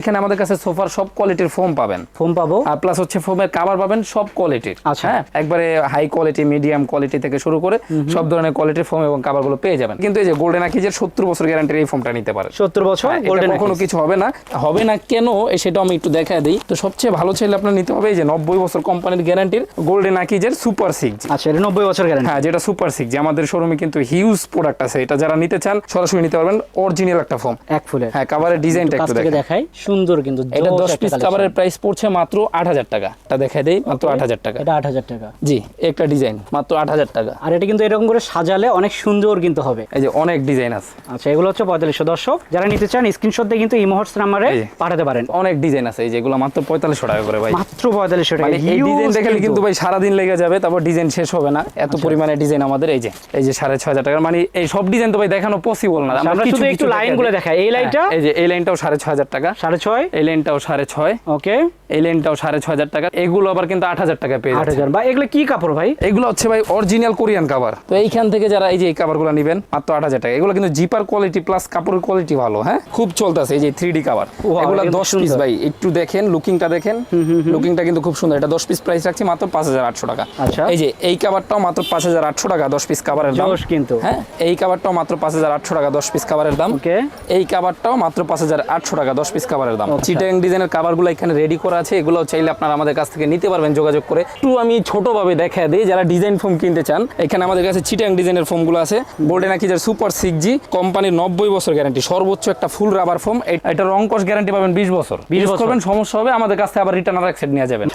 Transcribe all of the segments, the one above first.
এখানে আমাদের কাছে সোফার সব কোয়ালিটির ফোম পাবেন। ফোম পাবো? আর প্লাস হচ্ছে ফোমের কাভার পাবেন সব কোয়ালিটির আচ্ছা। হ্যাঁ? একবারে হাই কোয়ালিটি মিডিয়াম কোয়ালিটি থেকে শুরু করে সব ধরনের কোয়ালিটির ফোম এবং কাভারগুলো পেয়ে যাবেন। কিন্তু এই যে গোল্ডেন আকিজের সত্তর বছর গ্যারান্টির এই ফোমটা নিতে পারে সত্তর বছর হ্যাঁ, গোল্ডেন কখনো কিছু হবে না। হবে না কেন? সেটা আমি একটু দেখা দিই। তো সবচেয়ে ভালো চাইলে আপনার নিতে হবে এই যে নব্বই বছর কোম্পানির গ্যারান্টির গোল্ডেন আকিজের সুপার সিক্স আচ্ছা এটা নব্বই বছর গ্যারান্টি হ্যাঁ যেটা সুপার সিক্স আমাদের শোরুমে কিন্তু হিউজ প্রোডাক্ট আছে। এটা যারা নিতে চান সরাসরি নিতে পারবেন। অরিজিনাল একটা ফোম এক ফুলে হ্যাঁ কাভারের ডিজাইনটা একটু দেখাই। সুন্দর কিন্তু এটা জোস দশ একটা পিস collection। কাভারের প্রাইস পড়ছে মাত্র আট হাজার টাকা। এটা দেখা দেই মাত্র আট হাজার টাকা। এটা আট হাজার টাকা। জি একটা ডিজাইন মাত্র আট হাজার টাকা। আর এটা কিন্তু এরকম করে সাজালে অনেক সুন্দর কিন্তু হবে। এই যে অনেক ডিজাইন আছে। আচ্ছা এগুলো হচ্ছে পঁয়তাল্লিশশো দর্শক। যারা নিতে চান স্ক্রিনশট দিয়ে কিন্তু ইমোহটস নাম্বারে এই পাঠাতে পারেন। অনেক ডিজাইন আছে এই যেগুলো মাত্র পঁয়তাল্লিশশো টাকা করে ভাই। মাত্র পঁয়তাল্লিশশো টাকা মানে এই ডিজাইন দেখালে কিন্তু। ভাই সারাদিন লেগে যাবে তারপর ডিজাইন শেষ হবে না। এত পরিমাণে ডিজাইন আমাদের এই যে এই যে সাড়ে ছয় হাজার টাকার মানে এই সব ডিজাইন তো ভাই দেখানো পসিবল না। আমরা শুধু একটু লাইনগুলো দেখাই এই লাইনটা হ্যাঁ, এই যে এই লাইনটাও সাড়ে ছয় হাজার টাকা। সাড়ে ছয়? এই লেনটাও সাড়ে ছয় ওকে এই লাইনটাও সাড়ে ছয় হাজার টাকা। এগুলো আবার কিন্তু আট হাজার টাকা পেয়ে আট হাজার। বা এগুলো কি কাপড় ভাই? এগুলো হচ্ছে ভাই অরিজিনাল কোরিয়ান কাভার তো এইখান থেকে যারা এই যে এই কাভারগুলো নেবেন মাত্র আট হাজার টাকা। এগুলো কিন্তু জিপার কোয়ালিটি প্লাস কাপড়ের কোয়ালিটি ভালো হ্যাঁ? খুব চলতেছে এই যে থ্রি ডি কাভার এগুলো দশ পিস। ভাই একটু দেখেন লুকিংটা দেখেন। লুকিংটা কিন্তু খুব সুন্দর। এটা দশ পিস প্রাইস রাখছি মাত্র পাঁচ হাজার আটশো টাকা। আচ্ছা। এই যে এই কাভারটাও মাত্র পাঁচ হাজার আটশো টাকা দশ পিস কাভারের দাম। কিন্তু। হ্যাঁ এই কাভারটাও মাত্র পাঁচ হাজার আটশো টাকা দশ পিস কাভারের দাম। এই কাভারটাও মাত্র পাঁচ হাজার আটশো টাকা দশ পিস কাভারের দাম। চিটাং ডিজাইনের কাভারগুলো এখানে রেডি করা আছে এগুলো চাইলে আপনারা আমাদের কাছ থেকে নিতে পারবেন যোগাযোগ করে। একটু আমি ছোটভাবে দেখা দিই যারা ডিজাইন ফোম কিনতে চান এখানে আমাদের কাছে চিটাং ডিজাইনের ফোমগুলো আছে। বোল্ডে নাকি যার সুপার সিক্স জি কোম্পানির নব্বই বছর গ্যারান্টি সর্বোচ্চ একটা ফুল রাবার ফোম এটা রং কস গ্যারান্টি পাবেন বিশ বছর। বিশ বছর। করবেন সমস্যা হবে আমাদের কাছ থেকে আবার রিটার্ন আর এক সেট নিয়ে যাবেন।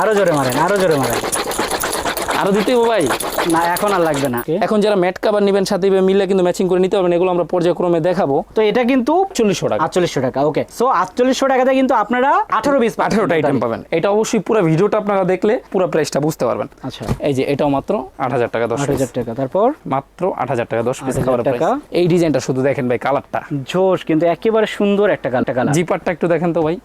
আরও জোরে মারেন আরও জোরে মারেন। আরও দিতে হবে ভাই। না এখন আর লাগবে না। এখন যারা ম্যাট কাভার নেবেন সাথে মিলে কিন্তু ম্যাচিং করে নিতে পারবেন এগুলো আমরা পর্যায়ক্রমে দেখাবো। তো এটা কিন্তু চল্লিশশো টাকা। আটচল্লিশশো টাকা ওকে সো আটচল্লিশশো টাকাতে কিন্তু আপনারা আঠারো পিস আঠেরোটা আইটেম পাবেন। এটা অবশ্যই পুরো ভিডিওটা আপনারা দেখলে পুরো প্রাইসটা বুঝতে পারবেন। আচ্ছা। এই যে এটাও মাত্র আট হাজার টাকা দশ হাজার টাকা তারপর? মাত্র আট হাজার টাকা দশ পিস 8,000 খাবার টাকা। এই ডিজাইনটা শুধু দেখেন ভাই কালারটা জোশ কিন্তু একেবারে সুন্দর একটা কালটা কালার জিপারটা একটু দেখেন তো ভাই।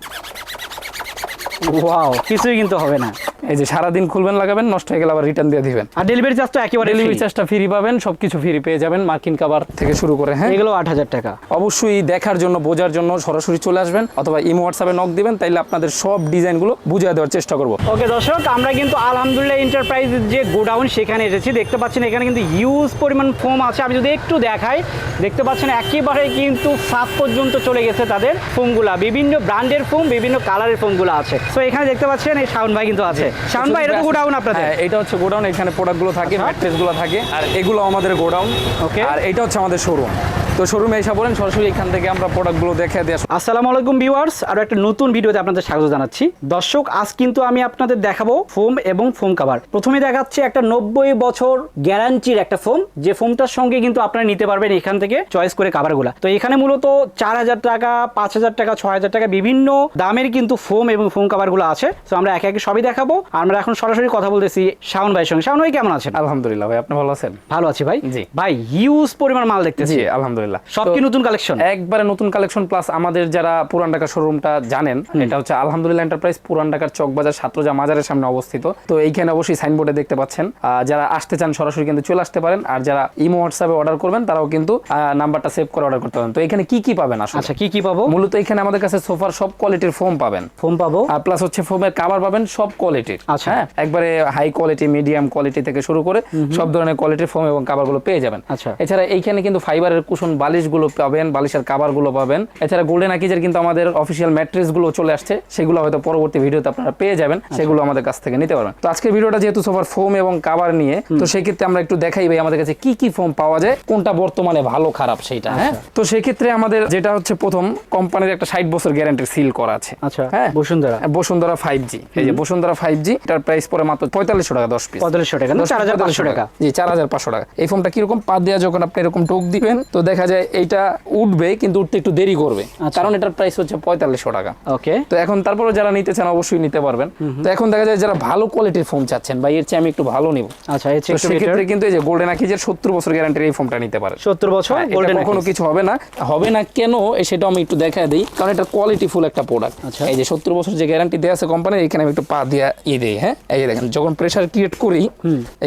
ওয়াও কিছুই কিন্তু হবে না। এই যে সারাদিন খুলবেন লাগাবেন নষ্ট হয়ে গেলে আবার রিটার্ন দিয়ে দিবেন। আর ডেলিভারি চার্জ তো একেবারে ডেলিভারি চার্জটা ফ্রি পাবেন সবকিছু ফ্রি পেয়ে যাবেন মার্কিন কাবার থেকে শুরু করে হ্যাঁ? এগুলো আট হাজার টাকা। অবশ্যই দেখার জন্য বোঝার জন্য সরাসরি চলে আসবেন অথবা ইমো হোয়াটসঅ্যাপে নক দিবেন তাইলে আপনাদের সব ডিজাইনগুলো বুঝিয়ে দেওয়ার চেষ্টা করব। ওকে দর্শক আমরা কিন্তু আলহামদুলিল্লাহ এন্টারপ্রাইজ যে গোডাউন সেখানে এসেছি। দেখতে পাচ্ছেন এখানে কিন্তু হিউজ পরিমাণ ফোম আছে। আমি যদি একটু দেখাই দেখতে পাচ্ছেন একেবারে কিন্তু সাত পর্যন্ত চলে গেছে তাদের ফোমগুলা বিভিন্ন ব্র্যান্ডের ফোম বিভিন্ন কালারের ফোমগুলো আছে। তো এখানে দেখতে পাচ্ছেন এই শাওন ভাই কিন্তু আছে। শাওন ভাই এটা তো গোডাউন আপনাদের? হ্যাঁ এটা হচ্ছে গোডাউন এখানে প্রোডাক্টগুলো থাকে আচ্ছা। ম্যাট্রেসগুলো থাকে আর এগুলো আমাদের গোডাউন ওকে আর এটা হচ্ছে আমাদের শোরুম তো শোরুমে এসে পড়েন সরাসরি এখান থেকে আমরা প্রোডাক্টগুলো দেখে দিয়ে আসসালামু আলাইকুম ভিউয়ার্স আরও একটা নতুন ভিডিওতে আপনাদের স্বাগত জানাচ্ছি। দর্শক আজ কিন্তু আমি আপনাদের দেখাবো ফোম এবং ফোম কাভার প্রথমে দেখাচ্ছে একটা নব্বই বছর গ্যারান্টির একটা ফোম যে ফোমটার সঙ্গে কিন্তু আপনারা নিতে পারবেন এখান থেকে চয়েস করে কাভারগুলা তো এখানে মূলত চার হাজার টাকা পাঁচ হাজার টাকা ছয় হাজার টাকা বিভিন্ন দামের কিন্তু ফোম এবং ফোম কাভারগুলো আছে। তো আমরা একে একে সবই দেখাবো। আমরা এখন সরাসরি কথা বলতেছি শাওন ভাইয়ের সঙ্গে। শাওন ভাই কেমন আছেন? আলহামদুলিল্লাহ ভাই আপনি ভালো আছেন? ভালো আছি ভাই। জি। ভাই হিউজ পরিমাণ মাল দেখতেছি। জি আলহামদুলিল্লাহ। সব কি নতুন কালেকশন একবারে নতুন কালেকশন প্লাস আমাদের যারা পুরান ঢাকা শোরুমটা জানেন এটা হচ্ছে আলহামদুলিল্লাহ এন্টারপ্রাইজ পুরান ঢাকার চকবাজার মাজারের সামনে অবস্থিত। তো এইখানে অবশ্যই সাইনবোর্ডে দেখতে পাচ্ছেন। যারা আসতে চান সরাসরি কিন্তু চলে আসতে পারেন। আর যারা ইমো হোয়াটসঅ্যাপে অর্ডার করবেন তারাও কিন্তু নাম্বারটা সেভ করে অর্ডার করতে পারেন। তো এখানে কি কি পাবেন আসলে? আচ্ছা কি কি পাবো? মূলত এখানে আমাদের কাছে সোফার সব কোয়ালিটির ফোম পাবেন। ফোম পাবো? আর প্লাস হচ্ছে ফোমের কাভার পাবেন সব কোয়ালিটির আচ্ছা। হ্যাঁ একবারে হাই কোয়ালিটি মিডিয়াম কোয়ালিটি থেকে শুরু করে সব ধরনের কোয়ালিটির ফোম এবং কাভারগুলো পেয়ে যাবেন। আচ্ছা। এছাড়া এইখানে কিন্তু ফাইবারের কুশন বালিশগুলো পাবেন বালিশের কাভারগুলো পাবেন। এছাড়া গোল্ডেন আকিজের কিন্তু আমাদের অফিসিয়াল ম্যাট্রেসগুলো চলে আসছে। সেগুলো হয়তো পরবর্তী ভিডিওতে আপনারা পেয়ে যাবেন। আচ্ছা। সেগুলো আমাদের কাছ থেকে নিতে পারবেন। তো আজকের ভিডিওটা যেহেতু সোফার ফোম এবং কাভার নিয়ে তো সেক্ষেত্রে আমরা একটু দেখাই ভাই আমাদের কাছে কি কি ফোম পাওয়া যায় কোনটা বর্তমানে ভালো খারাপ সেইটা হ্যাঁ? আচ্ছা। তো সেক্ষেত্রে আমাদের যেটা হচ্ছে প্রথম কোম্পানির একটা ষাট বছর গ্যারান্টি সিল করা আছে। আচ্ছা হ্যাঁ? বসুন্ধরা। বসুন্ধরা ফাইভ জি এই যে বসুন্ধরা ফাইভ জি এটার প্রাইস পরে মাত্র পঁয়তাল্লিশশো টাকা দশ পিস পঁয়তাল্লিশশো টাকা চার হাজার পাঁচশো টাকা? জি চার হাজার পাঁচশো টাকা। এই ফোনটা কীরকম? পা দেওয়া যখন আপনি এরকম টোক দিবেন তো দেখা যায় এইটা উঠবে কিন্তু উঠতে একটু দেরি করবে। আচ্ছা। কারণ এটার প্রাইস হচ্ছে পঁয়তাল্লিশশো টাকা। ওকে তো এখন তারপরে যারা নিতে চান অবশ্যই নিতে পারবেন। তো এখন দেখা যায় যারা ভালো কোয়ালিটির ফোন চাচ্ছেন বা এর চেয়ে আমি একটু ভালো নিব। আচ্ছা সেক্ষেত্রে কিন্তু এই যে গোল্ডেন আকিজের সত্তর বছর গ্যারান্টির এই ফোনটা নিতে পারে সত্তর বছর হ্যাঁ, গোল্ডেন কখনো কিছু হবে না। হবে না কেন সেটা আমি একটু দেখা দিই। কারণ এটা কোয়ালিটি ফুল একটা প্রোডাক্ট আচ্ছা। এই যে সত্তর বছর যে গ্যারান্টি দেওয়া আছে কোম্পানি এখানে আমি একটু পা দিয়ে ইয়ে দিই হ্যাঁ? এই যে দেখেন যখন প্রেসার ক্রিয়েট করি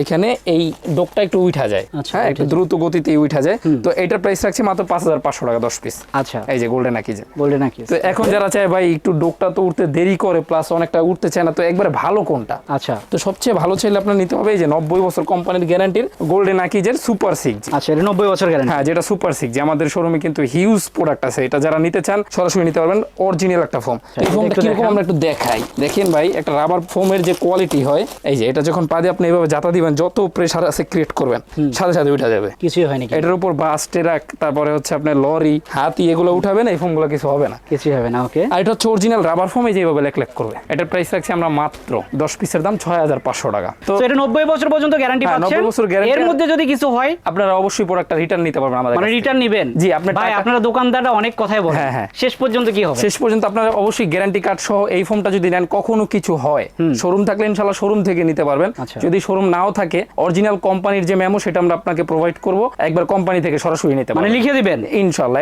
এখানে এই ডোকটা একটু উঠা যায়। আচ্ছা, হ্যাঁ একটু দ্রুত গতিতে উঠা যায়। তো এটার প্রাইস রাখছি মাত্র পাঁচ হাজার পাঁচশো টাকা দশ পিস আচ্ছা। এই যে গোল্ডেন যে। বললেন নাকি তো এখন যারা চায় ভাই একটু ডোকটা তো উঠতে দেরি করে প্লাস অনেকটা উঠতে চায় না তো একবারে ভালো কোনটা? আচ্ছা। তো সবচেয়ে ভালো চাইলে আপনার নিতে হবে এই যে নব্বই বছর কোম্পানির গ্যারান্টির গোল্ডেন আকিজের সুপার সিক্স আচ্ছা এটা নব্বই বছর গ্যারান্টি হ্যাঁ যেটা সুপার সিক্স যে। আমাদের শোরুমে কিন্তু হিউজ প্রোডাক্ট আছে। এটা যারা নিতে চান সরাসরি নিতে পারবেন। অরিজিনাল একটা ফোম এই ফোমটা কীরকম আমরা একটু দেখাই। দেখেন ভাই একটা রাবার ফোমের যে কোয়ালিটি হয় এই যে এটা যখন পা দিয়ে আপনি এভাবে জাতা দিবেন যত প্রেসার আছে ক্রিয়েট করবেন সাথে সাথে উঠা যাবে। কিছুই হয়নি এটার উপর বাস ট্রাক তারপরে হচ্ছে আপনার লরি হাতি এগুলো উঠাবেন এই ফোমগুলো কিছু হবে না। কিছুই হবে না ওকে আর এটা হচ্ছে অরিজিনাল রাবার ফোমে যেভাবে লেক লেক করবে। এটার প্রাইস রাখছি আমরা মাত্র দশ পিসের দাম ছয় হাজার পাঁচশো টাকা। তো এটা নব্বই বছর পর্যন্ত গ্যারান্টি পাচ্ছেন। বছর guarantee এর মধ্যে যদি কিছু হয় আপনারা অবশ্যই প্রোডাক্টটা রিটার্ন নিতে পারবেন আমাদের মানে রিটার্ন নিবেন। জি, আপনার ভাই আপনারা দোকানদাররা অনেক কথাই বলেন। হ্যাঁ, হ্যাঁ। শেষ পর্যন্ত কি হবে? শেষ পর্যন্ত আপনারা অবশ্যই গ্যারান্টি কার্ড সহ এই ফোনটা যদি নেন কখনো কিছু হয় শোরুম থাকলে ইনশাল্লাহ শোরুম থেকে নিতে পারবেন। আচ্ছা। যদি শোরুম নাও থাকে অরিজিনাল কোম্পানির যে মেমো সেটা আমরা আপনাকে প্রোভাইড করব। একবার কোম্পানি থেকে সরাসরি নিতে মানে লিখে দিবেন।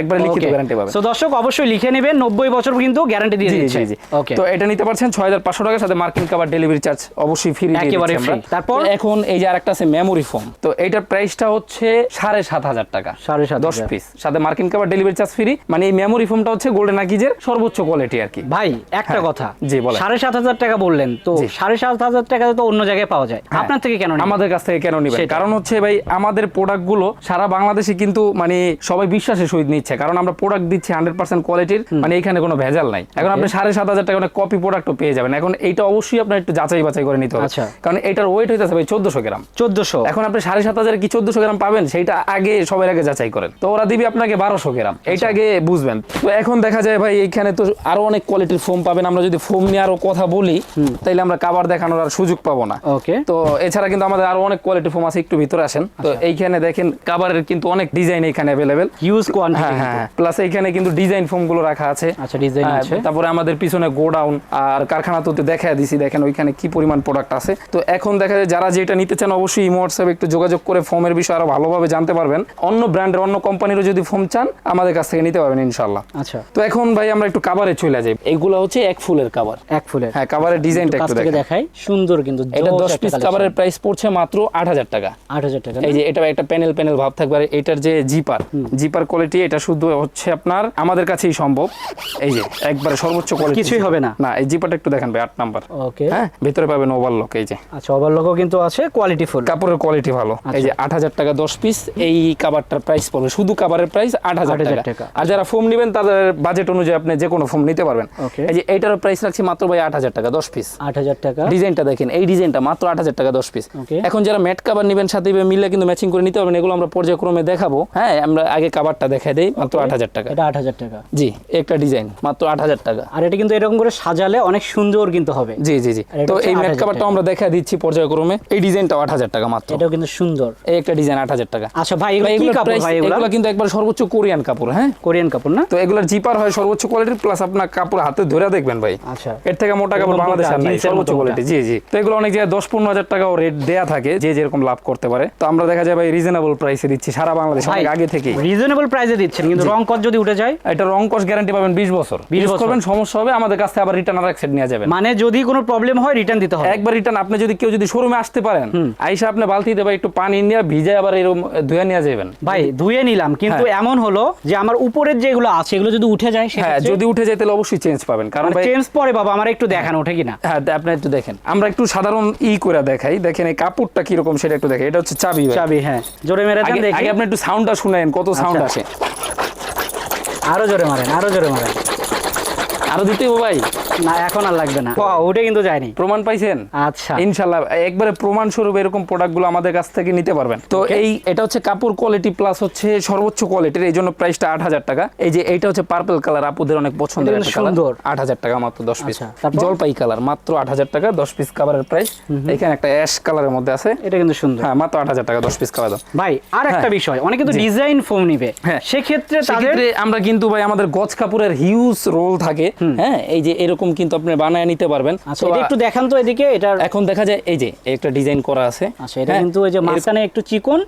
একবার লিখিত গ্যারান্টি পাবেন। তো দর্শক অবশ্যই লিখে নেবেন। নব্বই বছর কিন্তু গ্যারান্টি দিয়ে জি দিচ্ছে। জি জি। তো এটা নিতে পারছেন ছয় হাজার পাঁচশো টাকার সাথে মার্কিন কাবার ডেলিভারি চার্জ অবশ্যই ফ্রি একেবারে free। তারপর? এখন এই যে আরেকটা আছে মেমোরি ফোন তো এটার প্রাইসটা হচ্ছে সাড়ে সাত হাজার টাকা। সাড়ে সাত দশ হাজার। পিস সাথে মার্কিন কাবার ডেলিভারি চার্জ ফ্রি মানে এই মেমোরি ফোনটা হচ্ছে গোল্ডেন আকিজের সর্বোচ্চ কোয়ালিটি আর কি। ভাই একটা হ্যাঁ, কথা। জি, বলেন। সাড়ে সাত হাজার টাকা বললেন তো জি। সাড়ে সাত হাজার টাকা তো অন্য জায়গায় পাওয়া যায়। হ্যাঁ। আপনার থেকে কেন? আমাদের কাছ থেকে কেন নিবেন? কারণ হচ্ছে ভাই আমাদের প্রোডাক্টগুলো সারা বাংলাদেশে কিন্তু মানে সবাই বিশ্বাসের সহিত নিচ্ছে কারণ আমরা প্রোডাক্ট দিচ্ছি হান্ড্রেড পার্সেন্ট কোয়ালিটির মানে এখানে কোনো ভেজাল নাই। এখন আপনি সাড়ে সাত হাজার টাকা কপি প্রোডাক্টও পেয়ে যাবেন। এখন এইটা অবশ্যই আপনার একটু যাচাই বাছাই করে নিতে হবে। আচ্ছা। কারণ এটার ওয়েট হইতেছে ভাই চোদ্দশো গ্রাম। চোদ্দশো। এখন আপনি সাড়ে সাত হাজার কি চোদ্দশো গ্রাম পাবেন সেইটা আগে সবার আগে যাচাই করেন। তো ওরা দিবি আপনাকে বারোশো গ্রাম এইটা আগে বুঝবেন। তো এখন দেখা যায় ভাই এইখানে তো আরও অনেক কোয়ালিটির ফোম পাবেন। আমরা যদি ফোম নিয়ে আরও কথা বলি তাইলে আমরা কাবার দেখানোর আর সুযোগ পাবো না। ওকে তো এছাড়া কিন্তু আমাদের আরও অনেক কোয়ালিটি ফোম আছে একটু ভিতরে আসেন। তো আচ্ছা। এইখানে দেখেন কাবারের কিন্তু অনেক ডিজাইন এখানে অ্যাভেলেবেল হিউজ কোয়ান্টিটি হ্যাঁ হ্যাঁ। প্লাস এইখানে কিন্তু ডিজাইন ফোমগুলো রাখা আছে। আচ্ছা ডিজাইন হ্যাঁ, আছে। তারপরে আমাদের পিছনে গোডাউন আর কারখানা তো দেখা দিছি দেখেন ওইখানে কি পরিমাণ প্রোডাক্ট আছে। তো এখন দেখা যায় যারা যেটা নিতে চান অবশ্যই ইমো হোয়াটসঅ্যাপে একটু যোগাযোগ করে ফোমের বিষয়ে আরও ভালোভাবে জানতে পারবেন। অন্য ব্র্যান্ডের অন্য কোম্পানিরও যদি ফোম চান আমাদের কাছ থেকে নিতে পারবেন ইনশাল্লাহ আচ্ছা। তো এখন ভাই আমরা একটু কাবারে চলে যাই। এগুলো হচ্ছে এক ফুলের কাবার এক ফুলের। হ্যাঁ কাবারের ডিজাইনটা একটু দেখাই। সুন্দর কিন্তু এটা জোস দশ একটা পিস collection। কাবারের প্রাইস পড়ছে মাত্র আট হাজার টাকা। আট হাজার টাকা এই যে এটা একটা প্যানেল প্যানেল ভাব থাকবে। আর এটার যে জিপার জিপার কোয়ালিটি এটা শুধু হচ্ছে আপনার আমাদের কাছেই সম্ভব। এই যে একবারে সর্বোচ্চ কোয়ালিটি কিছুই হবে না। না এই জিপারটা একটু দেখেন ভাই আট নাম্বার। ওকে হ্যাঁ ভিতরে পাবেন ওভারলক এই যে। আচ্ছা ওভারলকও কিন্তু আছে কোয়ালিটি ফুল কাপড়ের কোয়ালিটি ভালো। এই যে আট হাজার টাকা দশ পিস এই কাবারটার প্রাইস পড়বে শুধু কাবারের প্রাইস আট হাজার 8,000 টাকা। আর যারা ফোম নেবেন তাদের বাজেট অনুযায়ী আপনি যে কোনো ফোম নিতে পারবেন. এই যে এইটার প্রাইস রাখছি মাত্র ভাই আট হাজার টাকা দশ পিস আট হাজার টাকা। ডিজাইনটা দেখেন এই ডিজাইনটা মাত্র আট হাজার টাকা দশ পিস. এখন যারা ম্যাট কাবার নেবেন সাথে মিলে কিন্তু ম্যাচিং করে নিতে পারবেন এগুলো আমরা পর্যায়ক্রমে দেখাবো। হ্যাঁ আমরা আগে কাবারটা দেখাই দেই মাত্র আট হাজার টাকা। এটা আট হাজার টাকা। জি একটা ডিজাইন মাত্র আট হাজার টাকা। আর এটা কিন্তু এরকম করে সাজালে অনেক সুন্দর কিন্তু হবে। জি জি জি। তো এই ম্যাট 8,000 কাবারটা আমরা দেখা দিচ্ছি পর্যায়ক্রমে। এই ডিজাইনটা আট হাজার টাকা মাত্র। এটাও কিন্তু সুন্দর। এই একটা ডিজাইন আট হাজার টাকা। আচ্ছা ভাই এগুলো কি কাপড় ভাই এগুলো? কিন্তু একবার সর্বোচ্চ কোরিয়ান কাপড় হ্যাঁ? কোরিয়ান কাপড় না? তো এগুলোর জিপার হয় সর্বোচ্চ কোয়ালিটির প্লাস আপনার কাপড় হাতে ধরে দেখবেন ভাই। আচ্ছা। এর থেকে মোটা কাপড় বাংলাদেশ আর নাই সর্বোচ্চ কোয়ালিটি জি জি। তো এগুলো অনেক জায়গায় দশ পনেরো হাজার টাকাও রেট দেয়া থাকে যে যেরকম লাভ করতে পারে। তো আমরা দেখা যায় ভাই রিজনেবল প্রাইসে দিচ্ছি সারা বাংলাদেশ অনেক আগে থেকে। রিজনেবল প্রাইসে দিচ্ছেন কিন্তু রং কত যদি উঠে যায়? এটা রং কস গ্যারান্টি পাবেন বিশ বছর। 20 বছর। করবেন সমস্যা হবে আমাদের কাছ আবার রিটার্ন আর এক সেট নিয়ে যাবেন। মানে যদি কোনো প্রবলেম হয় রিটার্ন দিতে হবে। একবার রিটার্ন আপনি যদি কেউ যদি শোরুমে আসতে পারেন আইসা আপনি বালতিতে বা একটু পানি নিয়ে ভিজে আবার এরকম ধুয়ে নিয়ে যাবেন। ভাই ধুয়ে নিলাম কিন্তু এমন হলো যে আমার উপরের যেগুলো আছে এগুলো যদি উঠে যায় হ্যাঁ যদি উঠে যায় তাহলে অবশ্যই চেঞ্জ পাবেন। কারণ চেঞ্জ পরে বাবা আমার একটু দেখানো ওঠে কিনা? হ্যাঁ আপনি একটু দেখেন। আমরা একটু সাধারণ ই করে দেখাই। দেখেন এই কাপড়টা কীরকম সেটা একটু দেখেন এটা হচ্ছে চাবি চাবি হ্যাঁ। জোরে মেরে দেন দেখি। আগে আপনি একটু সাউন্ডটা শুনেন। কত সাউন্ড আচ্ছা। আসে? আরও জোরে মারেন আরও জোরে মারেন। আরও দিতে হবে ভাই। না এখন আর লাগবে না। ওটা কিন্তু যায়নি। প্রমাণ পাইছেন? আচ্ছা। ইনশাল্লাহ একবারে প্রমাণ স্বরূপ এরকম প্রোডাক্টগুলো আমাদের কাছ থেকে নিতে পারবেন। তো এই এটা হচ্ছে কাপড় কোয়ালিটি প্লাস হচ্ছে সর্বোচ্চ কোয়ালিটির এই জন্য প্রাইসটা আট হাজার টাকা। এই যে এইটা হচ্ছে পার্পল কালার আপুদের অনেক পছন্দের সুন্দর। আট হাজার টাকা মাত্র দশ পিস আচ্ছা, জলপাই কালার মাত্র আট হাজার টাকা দশ পিস কাভারের প্রাইস এখানে একটা অ্যাশ কালারের মধ্যে আছে। এটা কিন্তু সুন্দর। হ্যাঁ মাত্র আট হাজার টাকা দশ পিস কাভার ভাই আর একটা হ্যাঁ। বিষয় অনেকে কিন্তু। ডিজাইন ফোন নিবে। হ্যাঁ। সেক্ষেত্রে তাদের আমরা কিন্তু ভাই আমাদের গজ কাপড়ের হিউজ রোল থাকে। হ্যাঁ এই যে এরকম এরকম কিন্তু আপনি বানায় নিতে পারবেন। আচ্ছা এটা একটু দেখান তো এদিকে এটার এখন দেখা যায় এই যে একটা ডিজাইন করা আছে। আচ্ছা এটা হ্যাঁ, কিন্তু ওই যে মাঝখানে একটু চিকন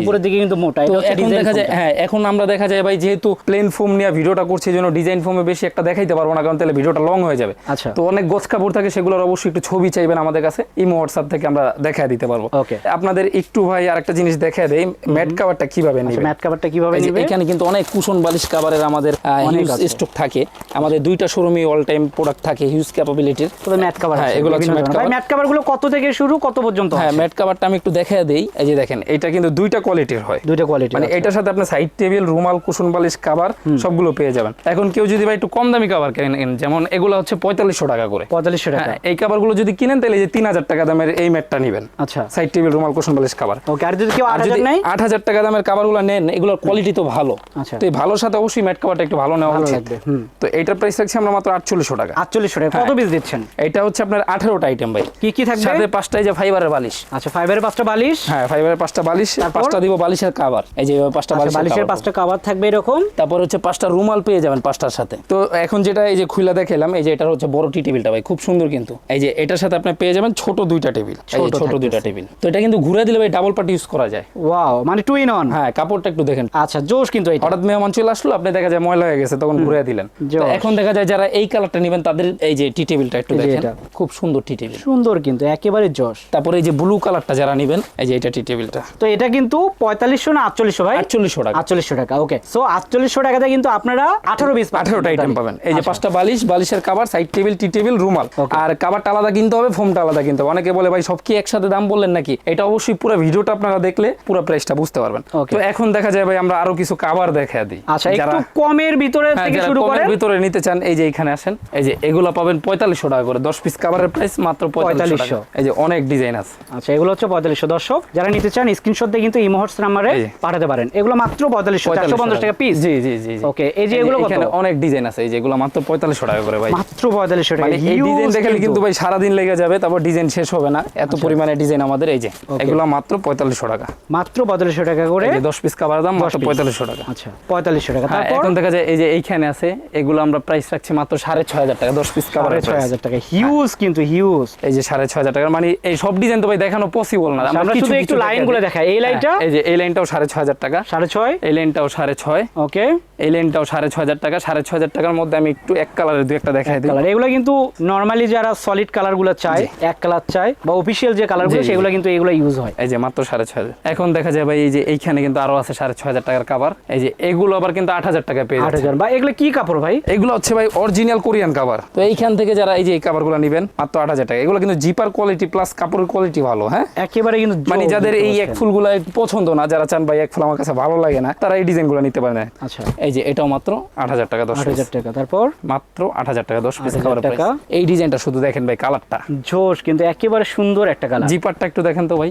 উপরের দিকে কিন্তু মোটা এটা এখন দেখা যায় হ্যাঁ এখন আমরা দেখা যায় ভাই যেহেতু প্লেন ফোম নিয়ে ভিডিওটা করছি জন্য ডিজাইন ফোমে বেশি একটা দেখাইতে পারব না কারণ তাহলে ভিডিওটা লং হয়ে যাবে। আচ্ছা। তো অনেক গোছ কাপড় থাকে সেগুলোর অবশ্যই একটু ছবি চাইবেন আমাদের কাছে ইমো হোয়াটসঅ্যাপ থেকে আমরা দেখায় দিতে পারব। ওকে। আপনাদের একটু ভাই আরেকটা জিনিস দেখায় দেই ম্যাট কাভারটা কীভাবে আচ্ছা নেবেন? ম্যাট কাভারটা কীভাবে নিবে এখানে কিন্তু অনেক কুশন বালিশ কাভারের আমাদের অনেক স্টক থাকে। আমাদের দুইটা শোরুমে অল টাইম প্রোডাক্ট থাকে হিউজ ক্যাপাবিলিটির তবে ম্যাট কাভার হ্যাঁ, এগুলো হচ্ছে cover। ম্যাট কাভারগুলো কত থেকে শুরু কত পর্যন্ত হ্যাঁ ম্যাট কাভারটা আমি একটু দেখায় দেই। এই যে দেখেন এটা কিন্তু দুইটা কোয়ালিটির হয়। দুইটা কোয়ালিটি মানে এটার সাথে আপনি সাইড টেবিল রুমাল কুশন বালিশ কাভার সবগুলো পেয়ে যাবেন। এখন কেউ যদি ভাই একটু কম দামি কাভার কেনেন যেমন এগুলো হচ্ছে পঁয়তাল্লিশশো টাকা করে। পঁয়তাল্লিশশো টাকা। হ্যাঁ, এই কাভারগুলো যদি কিনেন তাহলে এই যে তিন হাজার টাকা দামের এই ম্যাটটা নেবেন। আচ্ছা। সাইড টেবিল রুমাল কুশন বালিশ কাভার ওকে আর যদি কেউ আর আট যদি হাজার নেয়? আট হাজার টাকা দামের কাভারগুলো নেন এগুলোর কোয়ালিটি তো ভালো। আচ্ছা। তো এই ভালোর সাথে অবশ্যই ম্যাট কাভারটা একটু ভালো নেওয়া উচিত। তো এইটার প্রাইস রাখছি আমরা মাত্র আটচল্লিশশো টাকা। আটচল্লিশশো টাকা। কত পিস দিচ্ছেন? এটা হচ্ছে আপনার আঠারোটা আইটেম ভাই। কি কি থাকবে? সাথে পাঁচটাই যে ফাইবারের বালিশ। আচ্ছা ফাইবারের পাঁচটা বালিশ? হ্যাঁ ফাইবারের পাঁচটা বালিশ? পাঁচটা দিব বালিশের কাভার এই যে পাঁচটা আচ্ছা, বালিশের পাঁচটা কাভার থাকবে এরকম? তারপর হচ্ছে পাঁচটা রুমাল পেয়ে যাবেন পাঁচটার সাথে। তো এখন যেটা এই যে খুলে দেখালাম এই যে এটা হচ্ছে বড় টি টেবিলটা ভাই খুব সুন্দর কিন্তু। এই যে এটার সাথে আপনি পেয়ে যাবেন ছোট দুইটা টেবিল ছোট দুইটা টেবিল। তো এটা কিন্তু ঘুরে দিলে ভাই ডাবল পার্ট ইউজ করা যায়। ওয়াও মানে টু ইন অন হ্যাঁ কাপড়টা একটু দেখেন। আচ্ছা জোশ কিন্তু হঠাৎ মেহমান চলে আসলো আপনি দেখা যায় ময়লা হয়ে গেছে তখন ঘুরে দিলেন। এখন দেখা যায় যারা এই কালারটা নেবেন তাদের এই যে টি টেবিলটা একটু দেখেন। খুব সুন্দর টি টেবিল সুন্দর কিন্তু একেবারে জোশ। তারপরে এই যে ব্লু কালারটা যারা নেবেন এই যে এটা টি টেবিলটা তো এটা কিন্তু পঁয়তাল্লিশশো না আটচল্লিশশো ভাই? আটচল্লিশশো টাকা। আটচল্লিশশো টাকা ওকে সো আটচল্লিশশো টাকাতে কিন্তু আপনারা আঠারো পিস আঠারোটা আইটেম পাবেন। এই যে আচ্ছা। পাঁচটা বালিশ বালিশের কাবার সাইড টেবিল টি টেবিল রুমাল। আর কাবারটা আলাদা কিনতে হবে ফোমটা আলাদা কিনতে হবে। অনেকে বলে ভাই সব কি একসাথে দাম বললেন নাকি? এটা অবশ্যই পুরো ভিডিওটা আপনারা দেখলে পুরো প্রাইসটা বুঝতে পারবেন। তো এখন দেখা যায় ভাই আমরা আরও কিছু কাবার দেখা দিই। আচ্ছা একটু কমের ভিতরে হ্যাঁ, থেকে শুরু করে ভিতরে নিতে চান এই যে এখানে আসেন এই যে এগুলো পাবেন পঁয়তাল্লিশশো টাকা করে। দশ পিস কাভারের প্রাইস মাত্র পঁয়তাল্লিশশো এই যে অনেক ডিজাইন আছে। আচ্ছা এগুলো হচ্ছে পঁয়তাল্লিশশো। দর্শক যারা নিতে চান স্ক্রিনশট দিয়ে কিন্তু ইমোহটস নাম্বারে পাঠাতে পারেন। এগুলো মাত্র পঁয়তাল্লিশশো চারশো পঞ্চাশ টাকা পিস জি জি জি। Okay, এই যে এগুলো এখানে অনেক ডিজাইন আছে। এই যে এগুলো মাত্র পঁয়তাল্লিশশো টাকা করে ভাই। মাত্র পঁয়তাল্লিশশো টাকা। মানে এই ডিজাইন দেখালে কিন্তু। ভাই সারাদিন লেগে যাবে তারপর ডিজাইন শেষ হবে না। এত পরিমাণে ডিজাইন আমাদের এই যে। এগুলো মাত্র পঁয়তাল্লিশশো টাকা। মাত্র পঁয়তাল্লিশশো টাকা করে দশ পিস কাবার দাম মাত্র। পঁয়তাল্লিশশো টাকা। আচ্ছা পঁয়তাল্লিশশো টাকা। হ্যাঁ, তারপর? এখন দেখা যায় এই যে এইখানে আছে এগুলো আমরা প্রাইস রাখছি মাত্র সাড়ে ছয় হাজার টাকা। দশ পিস টাকা। হিউজ কিন্তু হিউজ এই যে সাড়ে ছয় হাজার টাকা মানে এই সব ডিজাইন তো ভাই দেখানো পসিবল না। আমরা শুধু একটু লাইনগুলো। দেখাই। এই লাইনটা হ্যাঁ, এই যে এই লাইনটাও সাড়ে ছয় হাজার টাকা। সাড়ে ছয়? এই লাইনটাও সাড়ে ছয়। ওকে। এই লাইনটাও সাড়ে ছয় হাজার টাকা। সাড়ে ছয় হাজার টাকার মধ্যে আমি একটু এক কালারের একটা দেখাই দিই। কালার এগুলো কিন্তু নর্মালি যারা সলিড কালারগুলো চায় এক কালার চায় বা অফিসিয়াল যে কালারগুলো। সেগুলো কিন্তু এগুলো ইউজ হয়। এই যে মাত্র সাড়ে ছয় হাজার। এখন দেখা যায় ভাই এই যে এইখানে কিন্তু আরও আছে সাড়ে ছয় হাজার টাকার কাবার এই যে এগুলো আবার কিন্তু আট হাজার টাকা পেয়ে আট যাচ্ছে। হাজার বা এগুলো কি কাপড় ভাই? এগুলো হচ্ছে ভাই অরিজিনাল কোরিয়ান কাভার তো এইখান থেকে যারা এই যে এই কাভারগুলো নেবেন মাত্র আট হাজার টাকা। এগুলো কিন্তু জিপার কোয়ালিটি প্লাস কাপড়ের কোয়ালিটি ভালো হ্যাঁ? একেবারে কিন্তু মানে যাদের এই এক ফুলগুলো পছন্দ না যারা চান ভাই এক ফুল আমার কাছে ভালো লাগে না তারা এই ডিজাইনগুলো নিতে পারেন। আচ্ছা। এই যে এটাও মাত্র আট হাজার টাকা দশ হাজার টাকা। তারপর? মাত্র আট হাজার টাকা দশ পিস 8,000 খাবার টাকা। এই ডিজাইনটা শুধু দেখেন ভাই কালারটা জোশ কিন্তু একেবারে সুন্দর একটা কালার জিপারটা একটু দেখেন তো ভাই।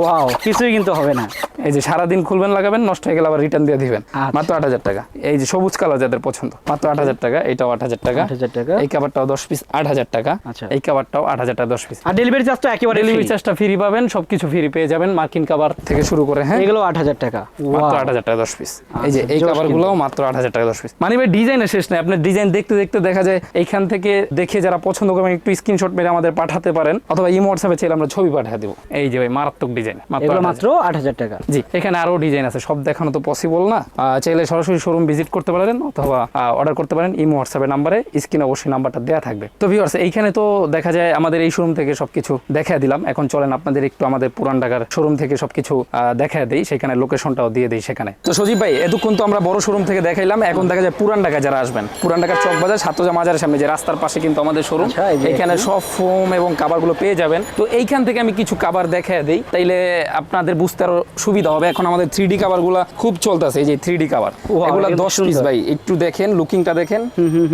ওয়াও কিছুই কিন্তু হবে না। এই যে সারাদিন খুলবেন লাগাবেন নষ্ট হয়ে গেলে আবার রিটার্ন দিয়ে দিবেন আচ্ছা। মাত্র আট হাজার টাকা এই যে সবুজ কালার যাদের পছন্দ মাত্র আট হাজার টাকা এটাও আট হাজার টাকা 8,000 টাকা। এই কাবারটাও দশ পিস আট হাজার টাকা আচ্ছা। এই কাবারটাও আট হাজার টাকা দশ পিস আর ডেলিভারি চার্জ তো একেবারে ডেলিভারি। চার্জটা ফ্রি পাবেন সবকিছু ফ্রি পেয়ে যাবেন মার্কিন কাবার থেকে শুরু করে হ্যাঁ এগুলো আট হাজার টাকা মাত্র। আট হাজার টাকা দশ পিস এই যে আচ্ছা, এই জোশ কাভারগুলোও মাত্র আট হাজার টাকা দশ পিস মানে ভাই ডিজাইনের শেষ নাই আপনার ডিজাইন দেখতে দেখতে দেখা যায় এইখান থেকে দেখে যারা পছন্দ করবেন একটু স্ক্রিনশট মেরে আমাদের পাঠাতে পারেন অথবা ইমো হোয়াটসঅ্যাপে চাইলে আমরা ছবি পাঠিয়ে দেবো এই যে ভাই মারাত্মক ডিজাইন মাত্র 8,000 মাত্র আট হাজার টাকা জি এখানে আরও ডিজাইন আছে সব দেখানো তো পসিবল না। চাইলে সরাসরি শোরুম ভিজিট করতে পারেন অথবা অর্ডার করতে পারেন ইমো হোয়াটসঅ্যাপের নাম্বারে স্ক্রিনে অবশ্যই নাম্বারটা দেওয়া থাকবে। তো ভিউয়ার্স এইখানে তো দেখা যায় আমাদের এই শোরুম থেকে সবকিছু দেখা দিলাম। এখন চলেন আপনাদের একটু আমাদের পুরান ঢাকার শোরুম থেকে সবকিছু দেখা দেই সেখানে লোকেশনটাও দিয়ে দেই সেখানে। তো সজীব ভাই এতক্ষণ তো আমরা বড় শোরুম থেকে দেখাইলাম এখন দেখা যায় পুরান ঢাকা যারা আসবেন। পুরান ঢাকার চক বাজার ছাত্রজা মাজারের সামনে যে রাস্তার পাশে কিন্তু আমাদের শোরুম আচ্ছা, এখানে সব ফোম এবং কাবারগুলো পেয়ে যাবেন। তো এইখান থেকে আমি কিছু কাবার দেখা দেই তাইলে আপনাদের বুঝতে আরও সুবিধা হবে। এখন আমাদের থ্রি ডি কাভারগুলো খুব চলতেছে এই যে থ্রি ডি কাভার এগুলো দশ পিস ভাই একটু দেখেন লুকিংটা দেখেন।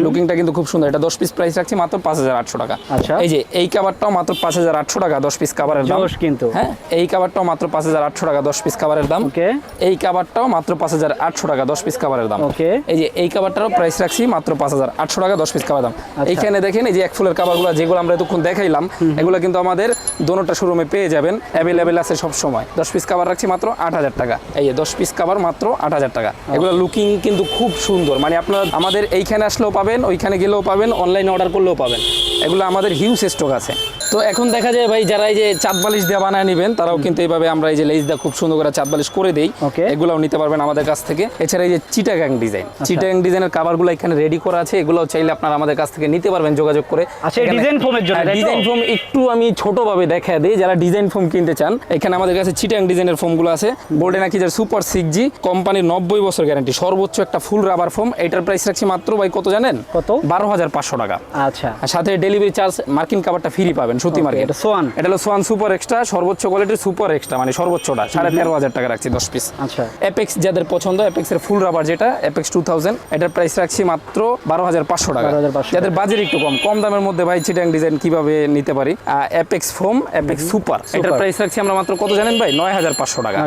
লুকিংটা কিন্তু খুব সুন্দর। এটা দশ পিস প্রাইস রাখছি মাত্র পাঁচ হাজার আটশো টাকা। আচ্ছা। এই যে এই কাভারটাও মাত্র পাঁচ হাজার আটশো টাকা দশ পিস কাভারের দাম। কিন্তু। হ্যাঁ এই কাভারটাও মাত্র পাঁচ হাজার আটশো টাকা দশ পিস কাভারের দাম। ওকে। এই কাভারটাও মাত্র পাঁচ হাজার আটশো টাকা দশ পিস কাভারের দাম। ওকে। এই যে এই কাভারটারও প্রাইস রাখছি মাত্র পাঁচ হাজার আটশো টাকা দশ পিস কাভার দাম। আচ্ছা। এইখানে দেখেন এই যে এক ফুলের কাভারগুলো যেগুলো আমরা এতক্ষণ দেখাইলাম এগুলো কিন্তু আমাদের দোনোটা শোরুমে পেয়ে যাবেন। অ্যাভেলেবেল আছে সব সময়। দশ পিস কাভার রাখছি মাত্র আট হাজার টাকা। এই যে দশ পিস কাভার মাত্র আট হাজার টাকা। এগুলো লুকিং কিন্তু খুব সুন্দর। মানে আপনারা আমাদের এইখানে আসলেও পাবেন, ওইখানে গেলেও পাবেন অনলাইনে অর্ডার করলেও পাবেন। এগুলো আমাদের হিউজ স্টক আছে। তো এখন দেখা যায় ভাই যারা এই যে চাঁদ বালিশ দিয়ে বানায় নেবেন তারাও কিন্তু এইভাবে আমরা এই যে লেজ দিয়ে খুব সুন্দর করে চাঁদ বালিশ করে দেই. এগুলোও নিতে পারবেন আমাদের কাছ থেকে। এছাড়া এই যে চিটাগাং ডিজাইন চিটাগাং ডিজাইনের কাভারগুলো এখানে রেডি করা আছে। এগুলোও চাইলে আপনারা আমাদের কাছ থেকে নিতে পারবেন যোগাযোগ করে। আচ্ছা, foam জন্য, ডিজাইন ফোম একটু আমি ছোটভাবে দেখা দিই। যারা ডিজাইন ফোম কিনতে চান এখানে আমাদের কাছে চিটাং ডিজাইনের ফোমগুলো আছে। বোর্ডে নাকি আকিজের সুপার সিক্স জি কোম্পানির নব্বই বছর গ্যারান্টি সর্বোচ্চ একটা ফুল রাবার ফোম এটার প্রাইস রাখছি মাত্র ভাই কত জানেন? কত? বারো হাজার পাঁচশো টাকা। আচ্ছা। আর সাথে ডেলিভারি চার্জ মার্কিন কাভারটা ফ্রি পাবেন। সুতি মার্কেট। এটা সোয়ান। এটা হলো সোয়ান সুপার এক্সট্রা সর্বোচ্চ কোয়ালিটির সুপার এক্সট্রা মানে সর্বোচ্চটা সাড়ে তেরো হাজার টাকা রাখছি দশ পিস আচ্ছা। অ্যাপেক্স যাদের পছন্দ অ্যাপেক্সের ফুল রাবার যেটা অ্যাপেক্স টু থাউজেন্ড এটার প্রাইস রাখছি মাত্র বারো হাজার পাঁচশো টাকা। যাদের বাজেট একটু কম কম দামের মধ্যে ভাই চিটাং ডিজাইন কীভাবে নিতে পারি? অ্যাপেক্স ফোম অ্যাপেক্স সুপার এটার প্রাইস রাখছি আমরা মাত্র কত জানেন ভাই? নয় হাজার পাঁচশো টাকা।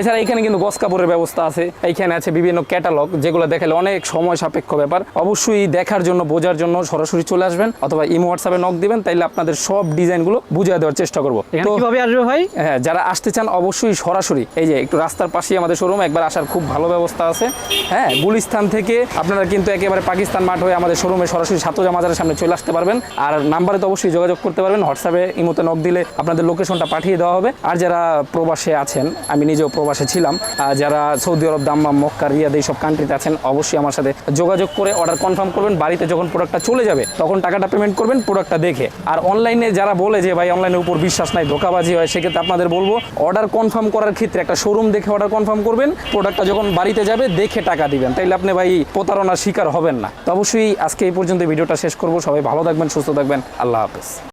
এছাড়া এখানে কিন্তু গস কাপড়ের ব্যবস্থা আছে এইখানে আছে বিভিন্ন ক্যাটালগ যেগুলো দেখালে অনেক সময় সাপেক্ষ ব্যাপার। অবশ্যই দেখার জন্য বোঝার জন্য সরাসরি চলে আসবেন অথবা ইমো হোয়াটসঅ্যাপে নক দিবেন তাইলে আপনাদের সব ডিজাইনগুলো বুঝিয়ে দেওয়ার চেষ্টা করব। কীভাবে আসবে ভাই? হ্যাঁ যারা আসতে চান অবশ্যই সরাসরি এই যে একটু রাস্তার পাশেই আমাদের শোরুম একবার আসার খুব ভালো ব্যবস্থা আছে। হ্যাঁ গুলিস্তান থেকে আপনারা কিন্তু একেবারে পাকিস্তান মাঠ হয়ে আমাদের শোরুমে সরাসরি সাতজা মাজারের সামনে চলে আসতে পারবেন। আর নাম্বারে তো অবশ্যই যোগাযোগ করতে পারবেন হোয়াটসঅ্যাপে ইমোতে নক দিলে আপনাদের লোকেশনটা পাঠিয়ে দেওয়া হবে। আর যারা প্রবাসে আছেন আমি নিজেও প্রবাসে ছিলাম আর যারা Saudi Arab Dammam Mecca Riyadh এইসব কান্ট্রিতে আছেন অবশ্যই আমার সাথে যোগাযোগ করে অর্ডার কনফার্ম করবেন। বাড়িতে যখন প্রোডাক্টটা চলে যাবে তখন টাকাটা পেমেন্ট করবেন প্রোডাক্টটা দেখে। আর অনলাইনে যারা বলে যে, ভাই অনলাইনের উপর বিশ্বাস নাই, ধোকাবাজি হয়। সেক্ষেত্রে আপনাদের বলব অর্ডার কনফার্ম করার ক্ষেত্রে একটা শোরুম দেখে অর্ডার কনফার্ম করবেন। প্রোডাক্টটা যখন বাড়িতে যাবে, দেখে টাকা দিবেন। তাইলে আপনি ভাই, প্রতারণার শিকার হবেন না। তো অবশ্যই আজকে এই পর্যন্ত ভিডিওটা শেষ করব। সবাই ভালো থাকবেন, সুস্থ থাকবেন। আল্লাহ হাফেজ।